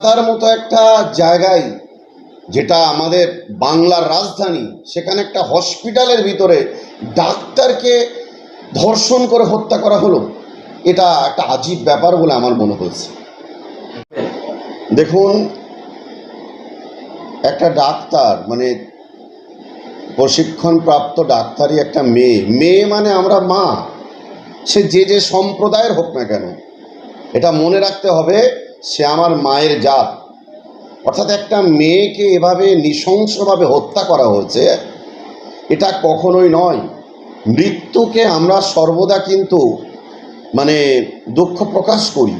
তার মতো একটা জায়গায়, যেটা আমাদের বাংলার রাজধানী, সেখানে একটা হসপিটালের ভিতরে ডাক্তারকে ধর্ষণ করে হত্যা করা হলো। এটা একটা আজীব ব্যাপার বলে আমার মনে হয়েছে। দেখুন, একটা ডাক্তার মানে প্রশিক্ষণপ্রাপ্ত ডাক্তারই একটা মেয়ে। মেয়ে মানে আমরা মা। সে যে যে সম্প্রদায়ের হোক না কেন, এটা মনে রাখতে হবে সে আমার মায়ের জাত। অর্থাৎ একটা মেয়েকে এভাবে নৃশংসভাবে হত্যা করা হয়েছে, এটা কখনোই নয়। মৃত্যুকে আমরা সর্বদা কিন্তু মানে দুঃখ প্রকাশ করি।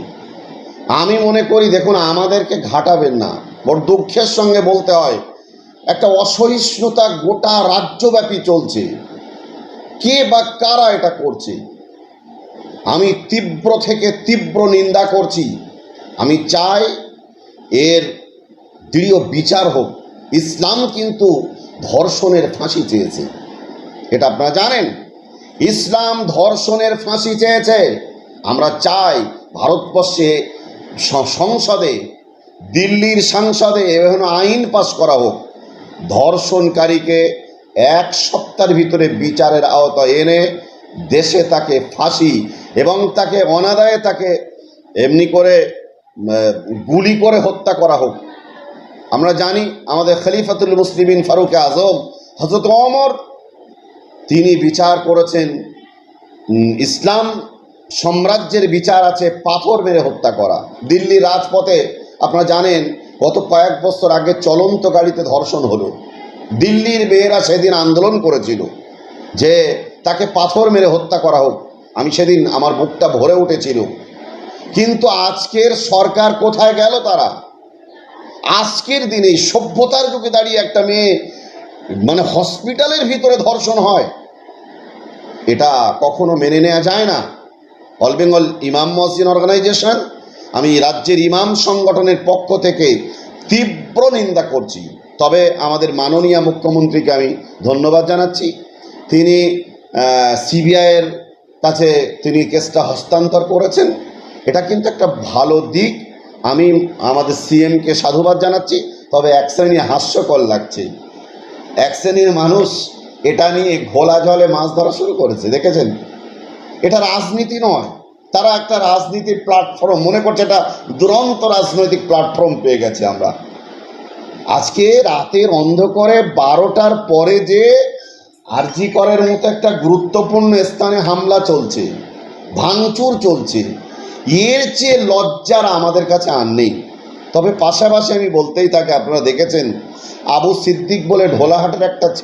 আমি মনে করি, দেখুন, আমাদেরকে ঘাটাবেন না। বড় দুঃখের সঙ্গে বলতে হয়, একটা অসহিষ্ণুতা গোটা রাজ্যব্যাপী চলছে। কে বা কারা এটা করছে? আমি তীব্র থেকে তীব্র নিন্দা করছি। আমি চাই এর দৃঢ় বিচার হোক। ইসলাম কিন্তু ধর্ষণের ফাঁসি চেয়েছে। এটা আপনারা জানেন? ইসলাম ধর্ষণের ফাঁসি চেয়েছে। আমরা চাই ভারতবর্ষে সংসদে, দিল্লির সংসদে এমন আইন পাশ করা হোক। ধর্ষণকারীকে এক সপ্তাহের ভিতরে বিচারের আওতায় এনে দেশে তাকে ফাঁসি এবং তাকে অনাদায়ে তাকে এমনি করে গুলি করে হত্যা করা হোক। আমরা জানি আমাদের খলিফাতুল মুসলিমিন ফারুক আজম হজরত অমর তিনি বিচার করেছেন ইসলাম সাম্রাজ্যের বিচার আছে, পাথর মেরে হত্যা করা। দিল্লি রাজপথে আপনারা জানেন, গত কয়েক বছর আগে চলন্ত গাড়িতে ধর্ষণ হলো। দিল্লির মেয়েরা সেদিন আন্দোলন করেছিল যে তাকে পাথর মেরে হত্যা করা হোক। আমি সেদিন আমার বুকটা ভরে উঠেছিল। কিন্তু আজকের সরকার কোথায় গেল তারা? আজকের দিনে সভ্যতার যুগে দাঁড়িয়ে একটা মেয়ে মানে হসপিটালের ভিতরে ধর্ষণ হয়। এটা কখনো মেনে নেওয়া যায় না। অল বেঙ্গল ইমাম মসজিদ অর্গানাইজেশন, আমি রাজ্যের ইমাম সংগঠনের পক্ষ থেকে তীব্র নিন্দা করছি। তবে আমাদের মাননীয় মুখ্যমন্ত্রীকে আমি ধন্যবাদ জানাচ্ছি। তিনি সিবিআইয়ের কাছে তিনি কেসটা হস্তান্তর করেছেন। এটা কিন্তু একটা ভালো দিক। আমি আমাদের সিএমকে সাধুবাদ জানাচ্ছি, তবে এক শ্রেণি হাস্যকর লাগছে। এক শ্রেণির মানুষ এটা নিয়ে ঘোলা জলে মাছ ধরা শুরু করেছে, দেখেছেন? এটা রাজনীতি নয়, তারা একটা রাজনীতির প্ল্যাটফর্ম মনে করছে এটা দুরন্ত রাজনৈতিক প্ল্যাটফর্ম পেয়ে গেছে আমরা। আজকে রাতের অন্ধকারে বারোটার পরে যে আরজি করের মতো একটা গুরুত্বপূর্ণ স্থানে হামলা চলছে, ভাঙচুর চলছে এর চেয়ে লজ্জার আমাদের কাছে আর নেই। তবে পাশাপাশি আমি বলতেই থাকি, আপনারা দেখেছেন, আবু সিদ্দিক বলে ঢোলাহাটের একটা